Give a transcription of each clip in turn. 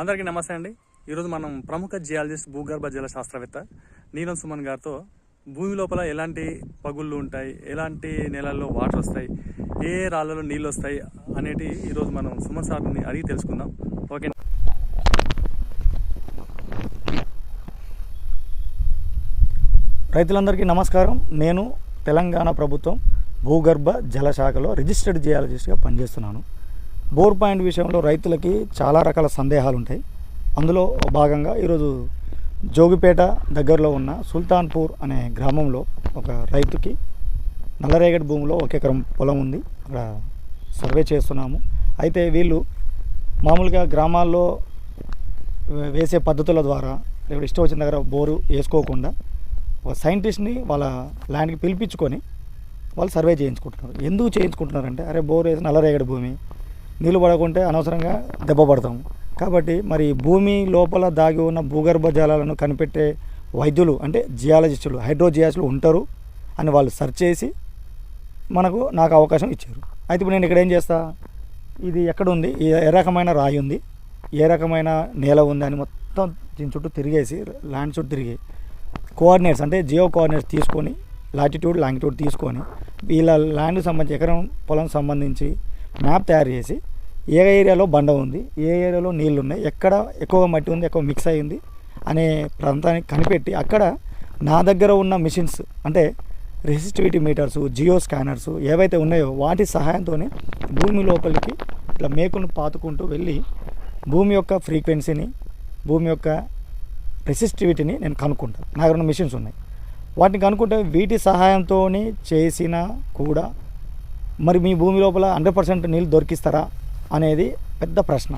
అందరికీ నమస్తే అండి. ఈరోజు మనం ప్రముఖ జియాలజిస్ట్ భూగర్భ జల శాస్త్రవేత్త నీలం సుమన్ గారితో భూమి లోపల ఎలాంటి పగుళ్ళు ఉంటాయి ఎలాంటి నెలల్లో వాటర్ వస్తాయి ఏ రాళ్ళలో నీళ్ళు వస్తాయి అనేటి ఈరోజు మనం సుమన్ సార్ని అడిగి తెలుసుకుందాం. ఓకే. రైతులందరికీ నమస్కారం. నేను తెలంగాణ ప్రభుత్వం భూగర్భ జలశాఖలో రిజిస్టర్డ్ జియాలజిస్ట్గా పనిచేస్తున్నాను. బోర్ పాయింట్ విషయంలో రైతులకి చాలా రకాల సందేహాలు ఉంటాయి అందులో భాగంగా ఈరోజు జోగిపేట దగ్గరలో ఉన్న సుల్తాన్పూర్ అనే గ్రామంలో ఒక రైతుకి నల్లరేగడి భూమిలో ఒక ఎకరం పొలం ఉంది. అక్కడ సర్వే చేస్తున్నాము. అయితే వీళ్ళు మామూలుగా గ్రామాల్లో వేసే పద్ధతుల ద్వారా లేకపోతే ఇష్టం వచ్చిన దగ్గర బోరు వేసుకోకుండా ఒక సైంటిస్ట్ని వాళ్ళ ల్యాండ్కి పిలిపించుకొని వాళ్ళు సర్వే చేయించుకుంటున్నారు. ఎందుకు చేయించుకుంటున్నారంటే అరే బోర్ వేసి నల్లరేగడి భూమి నీళ్ళు పడకుంటే అనవసరంగా దెబ్బపడతాము కాబట్టి మరి భూమి లోపల దాగి ఉన్న భూగర్భ జలాలను కనిపెట్టే వైద్యులు అంటే జియాలజిస్టులు హైడ్రోజియాస్టులు ఉంటారు అని వాళ్ళు సెర్చ్ చేసి మనకు నాకు అవకాశం ఇచ్చారు. అయితే ఇప్పుడు నేను ఇక్కడ ఏం చేస్తా? ఇది ఎక్కడ ఉంది ఏ- ఏ రకమైన రాయి ఉంది? ఏ రకమైన నేల ఉంది అని మొత్తం దీని చుట్టూ తిరిగేసి ల్యాండ్ చుట్టూ తిరిగి కోఆర్డినేట్స్ అంటే జియో కోఆర్డినేట్స్ తీసుకొని లాటిట్యూడ్ లాంగిట్యూడ్ తీసుకొని వీళ్ళ ల్యాండ్కి సంబంధించి ఎకరం పొలం సంబంధించి మ్యాప్ తయారు చేసి ఏ ఏరియాలో బండ ఉంది ఏ ఏరియాలో నీళ్ళు ఉన్నాయి ఎక్కడ ఎక్కువ మట్టి ఉంది ఎక్కువ మిక్స్ అయ్యింది అనే ప్రాంతాన్ని కనిపెట్టి అక్కడ నా దగ్గర ఉన్న మిషన్స్ అంటే రెసిస్టివిటీ మీటర్స్ జియో స్కానర్స్ ఏవైతే ఉన్నాయో వాటి సహాయంతో భూమి లోపలికి ఇట్లా మేకును పాతుకుంటూ వెళ్ళి భూమి యొక్క ఫ్రీక్వెన్సీని భూమి యొక్క రెసిస్టివిటీని నేను కనుక్కుంటాను నా దగ్గర ఉన్న మిషన్స్ ఉన్నాయి. వాటిని కనుక్కుంటే వీటి సహాయంతో చేసినా కూడా మరి మీ భూమి లోపల హండ్రెడ్ పర్సెంట్ నీళ్ళు దొరికిస్తారా? అనేది పెద్ద ప్రశ్న.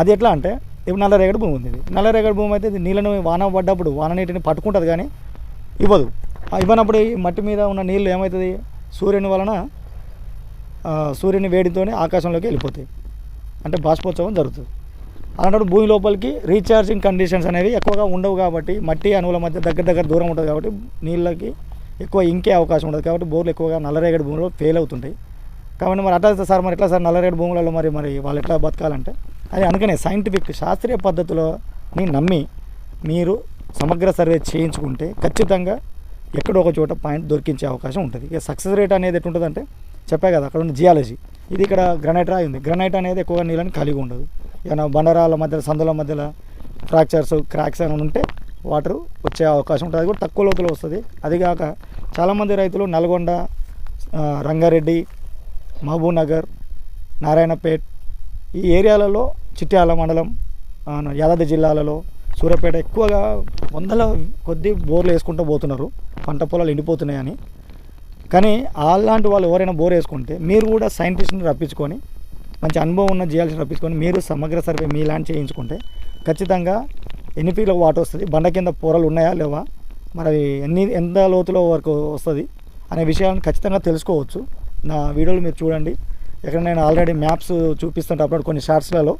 అది ఎట్లా అంటే ఇప్పుడు నల్లరేగడి భూమి ఉంది నల్లరేగడి భూమి అయితే నీళ్ళను వాన పడ్డప్పుడు వాన నీటిని పట్టుకుంటుంది కానీ ఇవ్వదు. ఇవ్వనప్పుడు ఈ మట్టి మీద ఉన్న నీళ్ళు ఏమవుతుంది సూర్యుని వలన సూర్యుని వేడితోనే ఆకాశంలోకి వెళ్ళిపోతాయి. అంటే బాష్పోత్సవం జరుగుతుంది. అలాంటి భూమి లోపలికి రీఛార్జింగ్ కండిషన్స్ అనేవి ఎక్కువగా ఉండవు కాబట్టి మట్టి అణువుల మధ్య దగ్గర దగ్గర దూరం ఉంటుంది కాబట్టి నీళ్ళకి ఎక్కువ ఇంకే అవకాశం ఉండదు కాబట్టి బోర్లు ఎక్కువగా నల్లరేగడి భూమిలో ఫెయిల్ అవుతుంటాయి. కాబట్టి మరి అట్లా అయితే సార్ మరి ఎట్లా సార్ నల్లరేడు భూములలో మరి మరి వాళ్ళు ఎట్లా బతకాలంటే? అది అందుకనే సైంటిఫిక్ శాస్త్రీయ పద్ధతిలోని నమ్మి మీరు సమగ్ర సర్వే చేయించుకుంటే ఖచ్చితంగా ఎక్కడో ఒక చోట పాయింట్ దొరికించే అవకాశం ఉంటుంది. ఇక సక్సెస్ రేట్ అనేది ఎట్లుంటుందంటే చెప్పా కదా అక్కడ ఉన్న జియాలజీ ఇది ఇక్కడ గ్రనైట్ రాయి ఉంది. గ్రనైట్ అనేది ఎక్కువగా నీళ్ళని కలిగి ఉండదు. ఏమైనా బండరాల మధ్యలో సందుల మధ్యలో ఫ్రాక్చర్స్ క్రాక్స్ అని ఉంటే వాటర్ వచ్చే అవకాశం ఉంటుంది. అది కూడా తక్కువ లోతులో వస్తుంది. అదిగాక చాలామంది రైతులు నల్గొండ రంగారెడ్డి మహబూబ్ నగర్ నారాయణపేట్ ఈ ఏరియాలలో చిట్యాల మండలం యాదాద్రి జిల్లాలలో సూర్యాపేట ఎక్కువగా వందల కొద్ది బోర్లు వేసుకుంటూ పోతున్నారు. పంట పొలాలు ఎండిపోతున్నాయని. కానీ అలాంటి వాళ్ళు ఎవరైనా బోర్ వేసుకుంటే మీరు కూడా సైంటిస్ట్ని రప్పించుకొని మంచి అనుభవం ఉన్న జియాలజీ రప్పించుకొని మీరు సమగ్ర సర్వే మీ ల్యాండ్ చేయించుకుంటే ఖచ్చితంగా ఎన్ని ఫీట్లకు వాటర్ వస్తుంది బండ కింద పొరలు ఉన్నాయా లేవా మరి ఎన్ని ఎంత లోతులో వరకు వస్తుంది అనే విషయాలను ఖచ్చితంగా తెలుసుకోవచ్చు. నా వీడియోలు మీరు చూడండి. ఎక్కడ నేను ఆల్రెడీ మ్యాప్స్ చూపిస్తుంటే అప్పుడు కొన్ని షార్ట్స్లలో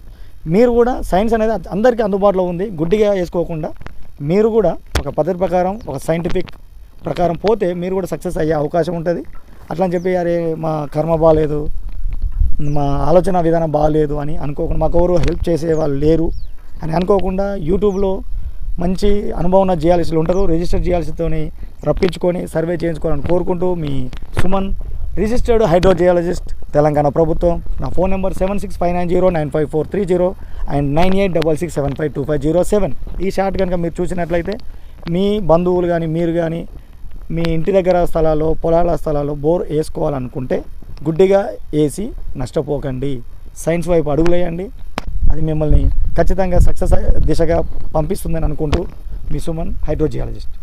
మీరు కూడా సైన్స్ అనేది అందరికీ అందుబాటులో ఉంది. గుడ్డిగా వేసుకోకుండా మీరు కూడా ఒక పద్ధతి ప్రకారం ఒక సైంటిఫిక్ ప్రకారం పోతే మీరు కూడా సక్సెస్ అయ్యే అవకాశం ఉంటుంది. అట్లా అని చెప్పి అరే మా కర్మ బాగాలేదు మా ఆలోచన విధానం బాగాలేదు అని అనుకోకుండా మాకు ఎవరు హెల్ప్ చేసే వాళ్ళు లేరు అని అనుకోకుండా యూట్యూబ్లో మంచి అనుభవం ఉన్న జియాలజీలు ఉంటారు. రిజిస్టర్ జియాలజీతోని రప్పించుకొని సర్వే చేయించుకోవాలని కోరుకుంటూ మీ సుమన్ రిజిస్టర్డ్ హైడ్రోజియాలజిస్ట్ తెలంగాణ ప్రభుత్వం. నా phone number seven six five nine zero nine five four three zero and nine eight double six seven five two five zero seven. ఈ షార్ట్ కనుక మీరు చూసినట్లయితే మీ బంధువులు కానీ మీరు కానీ మీ ఇంటి దగ్గర స్థలాల్లో పొలాల స్థలాల్లో బోర్ వేసుకోవాలనుకుంటే గుడ్డిగా వేసి నష్టపోకండి. సైన్స్ వైపు అడుగులేయండి. అది మిమ్మల్ని ఖచ్చితంగా సక్సెస్ దిశగా పంపిస్తుందని అనుకుంటూ మీ సుమన్ హైడ్రోజియాలజిస్ట్.